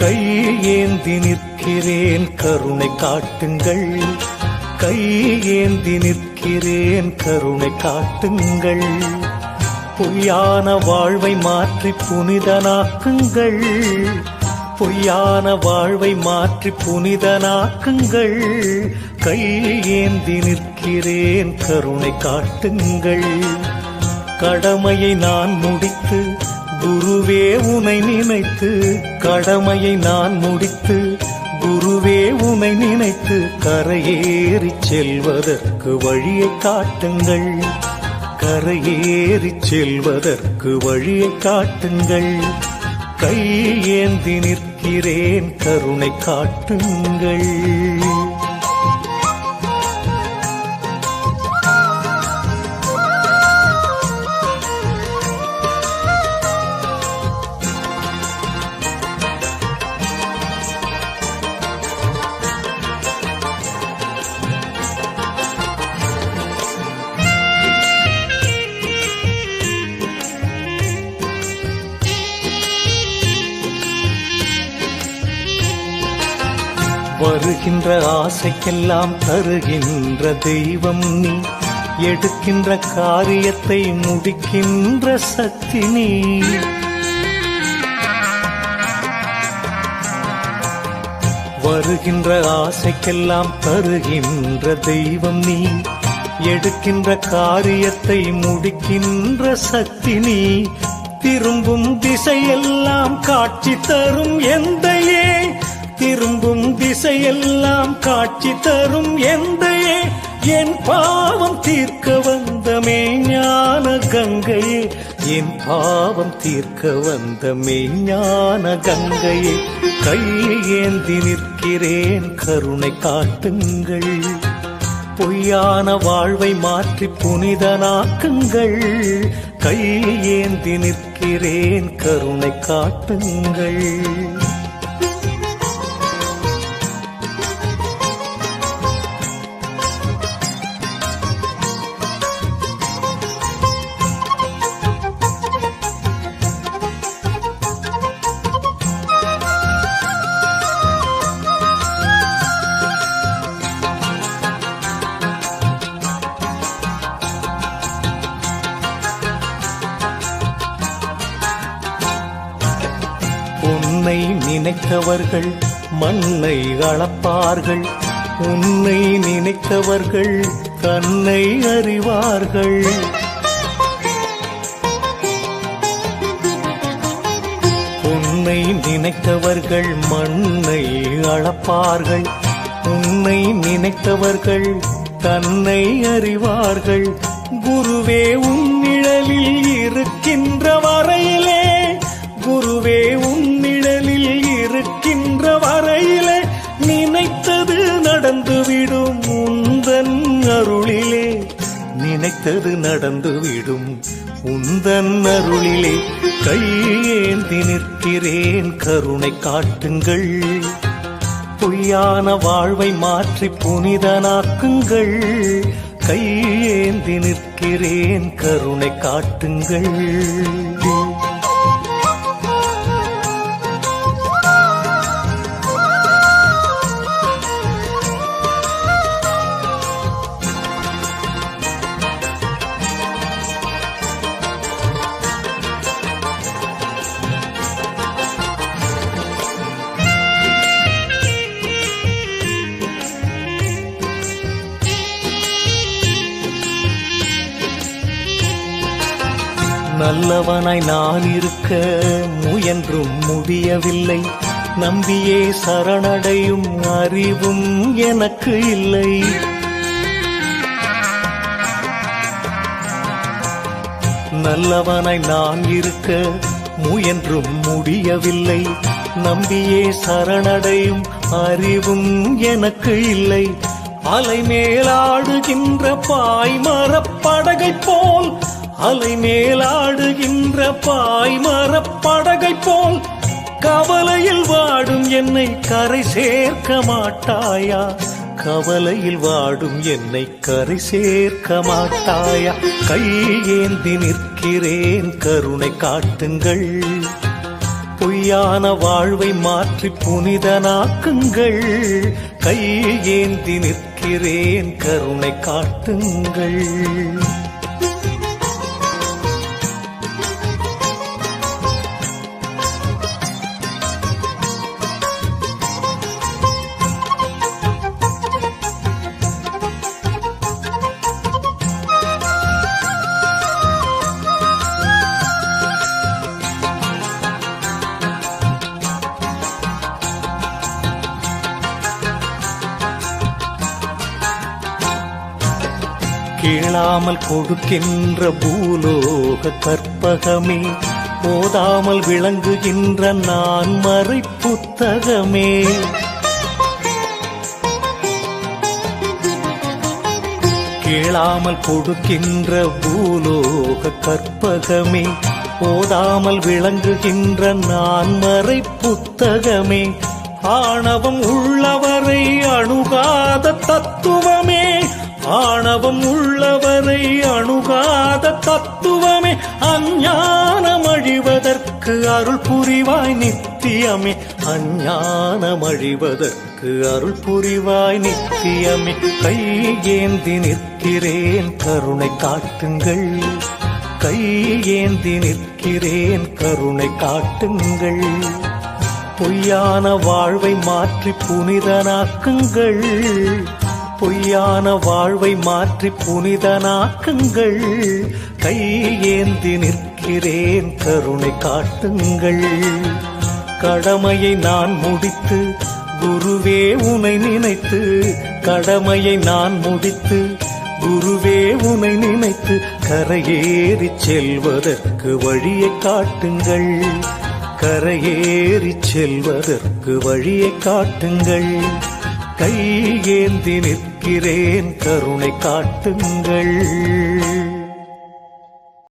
கை ஏந்தி நிற்கிறேன் கருணை காட்டுங்கள். கை ஏந்தி நிற்கிறேன் கருணை காட்டுங்கள். பொய்யான வாழ்வை மாற்றி புனிதனாக்குங்கள். பொய்யான வாழ்வை மாற்றி புனிதனாக்குங்கள். கை ஏந்தி நிற்கிறேன் கருணை காட்டுங்கள். கடமையை நான் முடித்து குருவே உனை நினைத்து கடமையை நான் முடித்து குருவே உனை நினைத்து கரையேறி செல்வதற்கு வழியை காட்டுங்கள். கரையேறி செல்வதற்கு வழியை காட்டுங்கள். கை ஏந்தி நிற்கிறேன் கருணை காட்டுங்கள். வருகின்ற ஆசைக்கெல்லாம் தருகின்ற தெய்வம் நீ. எடுக்கின்ற காரியத்தை முடிக்கின்ற சக்தி நீ. வருகின்ற ஆசைக்கெல்லாம் தருகின்ற தெய்வம் நீ. எடுக்கின்ற காரியத்தை முடிக்கின்ற சக்தி நீ. திரும்பும் திசையெல்லாம் காட்சி தரும் எந்தையே திரும்பும் திசையெல்லாம் காட்சி தரும் எந்தையே என் பாவம் தீர்க்க வந்தமே ஞான கங்கையே என் பாவம் தீர்க்க வந்த மெய்ஞான கங்கையே கையை ஏந்தி நிற்கிறேன் கருணை காட்டுங்கள். பொய்யான வாழ்வை மாற்றி புனிதனாக்குங்கள். கையை ஏந்தி நிற்கிறேன் கருணை காட்டுங்கள். நினைத்தவர்கள் மண்ணை அளப்பார்கள். உன்னை நினைத்தவர்கள் தன்னை அறிவார்கள். உன்னை நினைத்தவர்கள் மண்ணை அளப்பார்கள். உன்னை நினைத்தவர்கள் தன்னை அறிவார்கள். குருவே உன் நிழலில் இருக்கின்ற வரையிலே குருவே உன் வரையிலே நினைத்தது நடந்துவிடும் உந்தன் அருளிலே. நினைத்தது நடந்துவிடும் உந்தன் அருளிலே. கையேந்தி நிற்கிறேன் கருணை காட்டுங்கள். பொய்யான வாழ்வை மாற்றி புனிதனாக்குங்கள். கையேந்தி நிற்கிறேன் கருணை காட்டுங்கள். நல்லவனாய் நான் இருக்க முயன்றும் முடியவில்லை. நம்பியே சரணடையும் அறிவும் எனக்கு இல்லை. நல்லவனாய் நான் இருக்க முயன்றும் முடியவில்லை. நம்பியே சரணடையும் அறிவும் எனக்கு இல்லை. அலை மேலாடுகின்ற பாய்மரப்படகை போல் அலை மேலாடுகின்ற பாய்மரப்படகை போல் கவலையில் வாடும் என்னை கரை சேர்க்க மாட்டாயா? கவலையில் வாடும் என்னை கரை சேர்க்க மாட்டாயா? கையேந்தி நிற்கிறேன் கருணை காட்டுங்கள். பொய்யான வாழ்வை மாற்றி புனிதனாக்குங்கள். கையேந்தி நிற்கிறேன் கருணை காட்டுங்கள். கேளாமல் கொடுக்கின்ற பூலோக கற்பகமே போதாமல் விளங்குகின்ற நான் மறை புத்தகமே. கேளாமல் கொடுக்கின்ற பூலோக கற்பகமே போதாமல் விளங்குகின்ற நான் மறை புத்தகமே. ஆணவம் உள்ளவரை அணுகாத தத்துவமே ஆணவம் உள்ளவரை அணுகாத தத்துவமே அஞ்ஞானம் அழிவதற்கு அருள் புரிவாய் நித்தியமே. அஞ்ஞானம் அழிவதற்கு அருள் புரிவாய் நித்தியமே. கை ஏந்தி நிற்கிறேன் கருணை காட்டுங்கள். கை ஏந்தி நிற்கிறேன் கருணை காட்டுங்கள். பொய்யான வாழ்வை மாற்றி புனிதனாக்குங்கள். பொய்யான வாழ்வை மாற்றி புனிதனாக்குங்கள் கையேந்தி நிற்கிறேன் கருணை காட்டுங்கள். கடமையை நான் முடித்து குருவே உனை நினைத்து. கடமையை நான் முடித்து குருவே உனை நினைத்து. கரையேறி செல்வதற்கு வழியை காட்டுங்கள். கரையேறி செல்வதற்கு வழியை காட்டுங்கள். கையேந்தி கேட்கிறேன் கருணை காட்டுங்கள்.